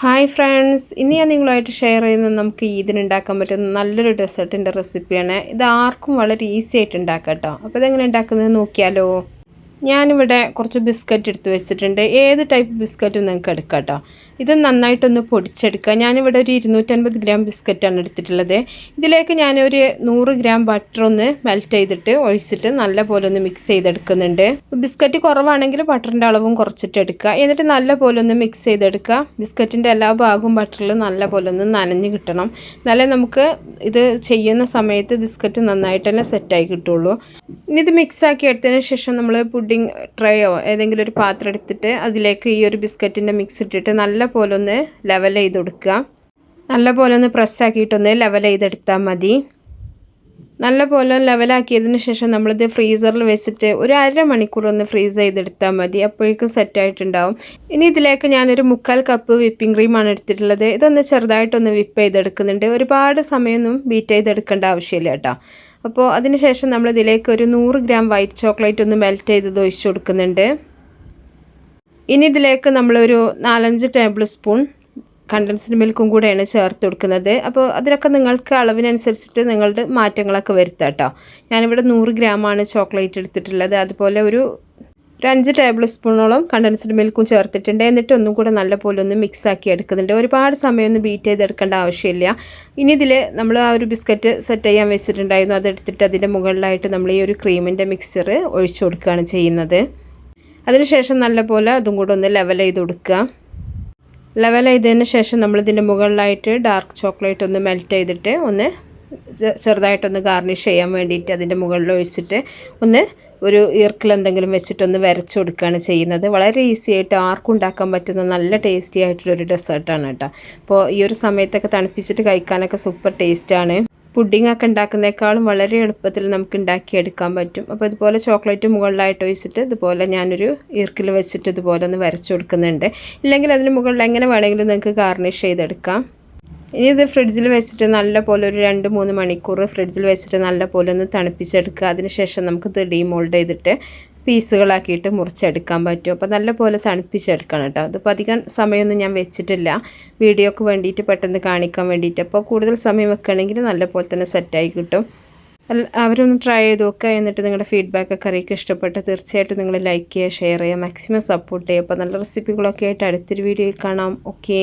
Hi friends ഇന്ന് ഞാൻ നിങ്ങളുമായിട്ട് ഷെയർ ചെയ്യുന്നത് നമുക്ക് ഈദിന് ഉണ്ടാക്കാൻ പറ്റുന്ന നല്ലൊരു ഡെസേർട്ടിന്റെ റെസിപ്പിയാണ് ഇത് ആർക്കും വളരെ ഈസി ആയിട്ട് ഉണ്ടാക്കാം കേട്ടോ അപ്പോൾ ഇതെങ്ങനെ ഉണ്ടാക്കുന്നത് നോക്കിയാലോ. ഞാനിവിടെ കുറച്ച് ബിസ്ക്കറ്റ് എടുത്ത് വെച്ചിട്ടുണ്ട്. ഏത് ടൈപ്പ് ബിസ്ക്കറ്റും നിങ്ങൾക്ക് എടുക്കാം കേട്ടോ ഇത് നന്നായിട്ടൊന്ന് പൊടിച്ചെടുക്കുക. ഞാനിവിടെ ഒരു ഇരുന്നൂറ്റൻപത് ഗ്രാം ബിസ്ക്കറ്റാണ് എടുത്തിട്ടുള്ളത്. ഇതിലേക്ക് ഞാനൊരു നൂറ് ഗ്രാം ബട്ടർ ഒന്ന് മെൽറ്റ് ചെയ്തിട്ട് ഒഴിച്ചിട്ട് നല്ല പോലെ ഒന്ന് മിക്സ് ചെയ്തെടുക്കുന്നുണ്ട്. ബിസ്ക്കറ്റ് കുറവാണെങ്കിൽ ബട്ടറിന്റെ അളവും കുറച്ചിട്ട് എടുക്കുക. എന്നിട്ട് നല്ല പോലെ ഒന്ന് മിക്സ് ചെയ്തെടുക്കുക. ബിസ്ക്കറ്റിന്റെ എല്ലാ ഭാഗവും ബട്ടറിൽ നല്ല പോലെ ഒന്ന് നനഞ്ഞ് കിട്ടണം. എന്നാലേ നമുക്ക് ഇത് ചെയ്യുന്ന സമയത്ത് ബിസ്ക്കറ്റ് നന്നായിട്ട് തന്നെ സെറ്റായി കിട്ടുള്ളൂ. ഇനി ഇത് മിക്സ് ആക്കി എടുത്തതിന് ശേഷം നമ്മൾ പുഡിംഗ് ട്രേയോ ഏതെങ്കിലും ഒരു പാത്രം എടുത്തിട്ട് അതിലേക്ക് ഈ ഒരു ബിസ്ക്കറ്റിന്റെ മിക്സ് ഇട്ടിട്ട് നല്ല പോലെ ഒന്ന് ലെവൽ ചെയ്ത് കൊടുക്കുക നല്ല ഒന്ന് പ്രസ്സാക്കിയിട്ടൊന്ന് ലെവൽ ചെയ്തെടുത്താൽ മതി. നല്ല പോലെ ലെവലാക്കിയതിന് ശേഷം നമ്മളിത് ഫ്രീസറിൽ വെച്ചിട്ട് ഒരു അര മണിക്കൂർ ഒന്ന് ഫ്രീസ് ചെയ്തെടുത്താൽ മതി. അപ്പോഴേക്കും സെറ്റായിട്ടുണ്ടാവും ഇനി ഇതിലേക്ക് ഞാനൊരു മുക്കാൽ കപ്പ് വിപ്പിംഗ് ക്രീമാണ് എടുത്തിട്ടുള്ളത്. ഇതൊന്ന് ചെറുതായിട്ടൊന്ന് വിപ്പ് ചെയ്തെടുക്കുന്നുണ്ട്. ഒരുപാട് സമയമൊന്നും ബീറ്റ് ചെയ്തെടുക്കേണ്ട ആവശ്യമില്ല കേട്ടോ. അപ്പോൾ അതിനുശേഷം നമ്മൾ ഇതിലേക്ക് ഒരു നൂറ് ഗ്രാം വൈറ്റ് ചോക്ലേറ്റ് ഒന്ന് മെൽറ്റ് ചെയ്ത് ഒഴിച്ചു കൊടുക്കുന്നുണ്ട്. ഇനി ഇതിലേക്ക് നമ്മളൊരു നാലഞ്ച് ടേബിൾ സ്പൂൺ കണ്ടൻസ്ഡ് മിൽക്കും കൂടെയാണ് ചേർത്ത് കൊടുക്കുന്നത്. അപ്പോൾ അതിലൊക്കെ നിങ്ങൾക്ക് അളവിനനുസരിച്ചിട്ട് നിങ്ങളുടെ മാറ്റങ്ങളൊക്കെ വരുത്താം കേട്ടോ ഞാനിവിടെ നൂറ് ഗ്രാമാണ് ചോക്ലേറ്റ് എടുത്തിട്ടുള്ളത്. അതുപോലെ ഒരു ഒരു അഞ്ച് ടേബിൾ സ്പൂണോളം കണ്ടൻസ്ഡ് മിൽക്കും ചേർത്തിട്ടുണ്ട്. എന്നിട്ട് ഒന്നും കൂടെ നല്ലപോലെ ഒന്ന് മിക്സ് ആക്കി എടുക്കുന്നുണ്ട്. ഒരുപാട് സമയമൊന്നും ബീറ്റ് ചെയ്തെടുക്കേണ്ട ആവശ്യമില്ല. ഇനി ഇതിൽ നമ്മൾ ആ ഒരു ബിസ്ക്കറ്റ് സെറ്റ് ചെയ്യാൻ വെച്ചിട്ടുണ്ടായിരുന്നു. അതെടുത്തിട്ട് അതിന്റെ മുകളിലായിട്ട് നമ്മൾ ഈ ഒരു ക്രീമിന്റെ മിക്സ്ചർ ഒഴിച്ചു കൊടുക്കുകയാണ് ചെയ്യുന്നത്. അതിനുശേഷം നല്ലപോലെ അതും കൂടെ ഒന്ന് ലെവൽ ചെയ്ത് കൊടുക്കുക. ലെവൽ ചെയ്തതിന് ശേഷം നമ്മളിതിന്റെ മുകളിലായിട്ട് ഡാർക്ക് ചോക്ലേറ്റ് ഒന്ന് മെൽറ്റ് ചെയ്തിട്ട് ഒന്ന് ചെറുതായിട്ടൊന്ന് ഗാർണിഷ് ചെയ്യാൻ വേണ്ടിയിട്ട് അതിന്റെ മുകളിൽ ഒഴിച്ചിട്ട് ഒന്ന് ഒരു ഈർക്കിൽ എന്തെങ്കിലും വെച്ചിട്ടൊന്ന് വരച്ച് കൊടുക്കുകയാണ് ചെയ്യുന്നത്. വളരെ ഈസി ആയിട്ട് ആർക്കും ഉണ്ടാക്കാൻ പറ്റുന്ന നല്ല ടേസ്റ്റി ആയിട്ടുള്ളൊരു ഡെസേർട്ടാണ് കേട്ടോ. അപ്പോൾ ഈ ഒരു സമയത്തൊക്കെ തണുപ്പിച്ചിട്ട് കഴിക്കാനൊക്കെ സൂപ്പർ ടേസ്റ്റാണ് പുഡിംഗ് ഒക്കെ ഉണ്ടാക്കുന്നേക്കാളും വളരെ എളുപ്പത്തിൽ നമുക്ക് ഉണ്ടാക്കിയെടുക്കാൻ പറ്റും. അപ്പോൾ ഇതുപോലെ ചോക്ലേറ്റ് മുകളിലായിട്ട് ഒഴിച്ചിട്ട് ഇതുപോലെ ഞാനൊരു ഈർക്കിൽ വെച്ചിട്ട് ഇതുപോലെ ഒന്ന് വരച്ചു കൊടുക്കുന്നുണ്ട്. ഇല്ലെങ്കിൽ അതിന് മുകളിൽ എങ്ങനെ വേണമെങ്കിലും നിങ്ങൾക്ക് ഗാർണിഷ് ചെയ്തെടുക്കാം. ഇനി ഇത് ഫ്രിഡ്ജിൽ വെച്ചിട്ട് നല്ല പോലെ ഒരു രണ്ട് മൂന്ന് മണിക്കൂർ ഫ്രിഡ്ജിൽ വെച്ചിട്ട് നല്ല പോലെ ഒന്ന് തണുപ്പിച്ചെടുക്കുക. അതിനുശേഷം നമുക്കിത് ഡീമോൾഡ് ചെയ്തിട്ട് പീസുകളാക്കിയിട്ട് മുറിച്ചെടുക്കാൻ പറ്റും. അപ്പോൾ നല്ല പോലെ തണുപ്പിച്ചെടുക്കണം കേട്ടോ. അതിപ്പോൾ അധികം സമയമൊന്നും ഞാൻ വെച്ചിട്ടില്ല. വീഡിയോക്ക് വേണ്ടിയിട്ട് പെട്ടെന്ന് കാണിക്കാൻ വേണ്ടിയിട്ട്. അപ്പോൾ കൂടുതൽ സമയം വെക്കുകയാണെങ്കിൽ നല്ല പോലെ തന്നെ സെറ്റായി കിട്ടും. അവരൊന്ന് ട്രൈ ചെയ്ത് നോക്കുക എന്നിട്ട് നിങ്ങളുടെ ഫീഡ്ബാക്ക് ഒക്കെ അറിയിക്കുക. ഇഷ്ടപ്പെട്ട് തീർച്ചയായിട്ടും നിങ്ങൾ ലൈക്ക് ചെയ്യുക ഷെയർ ചെയ്യുക മാക്സിമം സപ്പോർട്ട് ചെയ്യുക. അപ്പോൾ നല്ല റെസിപ്പികളൊക്കെ ആയിട്ട് അടുത്തൊരു വീഡിയോയിൽ കാണാം. ഓക്കേ